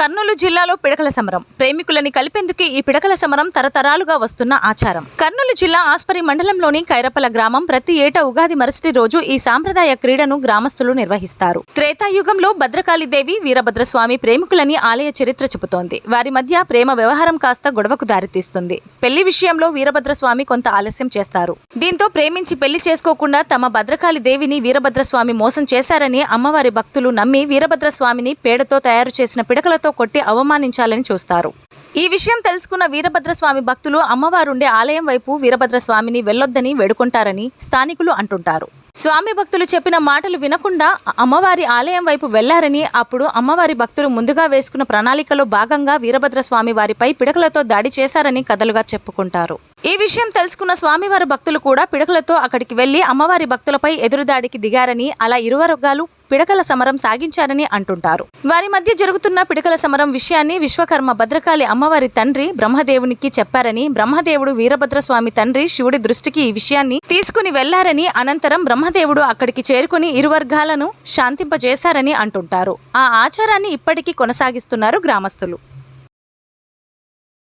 కర్నూలు జిల్లాలో పిడకల సమరం. ప్రేమికులని కలిపేందుకే ఈ పిడకల సమరం తరతరాలుగా వస్తున్న ఆచారం. కర్నూలు జిల్లా ఆస్పరి మండలంలోని కైరపల గ్రామం ప్రతి ఏటా ఉగాది మరుసటి రోజు ఈ సాంప్రదాయ క్రీడను గ్రామస్తులు నిర్వహిస్తారు. త్రేతాయుగంలో భద్రకాళిదేవి వీరభద్రస్వామి ప్రేమికులని ఆలయ చరిత్ర చెబుతోంది. వారి మధ్య ప్రేమ వ్యవహారం కాస్త గొడవకు దారితీస్తుంది. పెళ్ళి విషయంలో వీరభద్రస్వామి కొంత ఆలస్యం చేస్తారు. దీంతో ప్రేమించి పెళ్ళి చేసుకోకుండా తమ భద్రకాళి దేవిని వీరభద్రస్వామి మోసం చేశారని అమ్మవారి భక్తులు నమ్మి వీరభద్రస్వామిని పేడతో తయారు చేసిన పిడకలతో కొట్టి అవమానించాలని చూస్తారు. ఈ విషయం తెలుసుకున్న వీరభద్రస్వామి భక్తులు అమ్మవారుండే ఆలయం వైపు వీరభద్రస్వామిని వెళ్ళొద్దని వేడుకుంటారని స్థానికులు అంటుంటారు. స్వామి భక్తులు చెప్పిన మాటలు వినకుండా అమ్మవారి ఆలయం వైపు వెళ్ళారని అప్పుడు అమ్మవారి భక్తులు ముందుగా వేసుకున్న ప్రణాళికలో భాగంగా వీరభద్రస్వామి వారిపై పిడకలతో దాడి చేశారని కథలుగా చెప్పుకుంటారు. ఈ విషయం తెలుసుకున్న స్వామివారి భక్తులు కూడా పిడకలతో అక్కడికి వెళ్ళి అమ్మవారి భక్తులపై ఎదురుదాడికి దిగారని అలా ఇరువరుగాలు పిడకల సమరం సాగించారని అంటుంటారు. వారి మధ్య జరుగుతున్న పిడకల సమరం విషయాన్ని విశ్వకర్మ భద్రకాళి అమ్మవారి తండ్రి బ్రహ్మదేవునికి చెప్పారని బ్రహ్మదేవుడు వీరభద్రస్వామి తండ్రి శివుడి దృష్టికి ఈ విషయాన్ని తీసుకుని వెళ్ళారని అనంతరం బ్రహ్మదేవుడు అక్కడికి చేరుకుని ఇరు వర్గాలను శాంతింపజేశారని అంటుంటారు. ఆ ఆచారాన్ని ఇప్పటికీ కొనసాగిస్తున్నారు గ్రామస్తులు.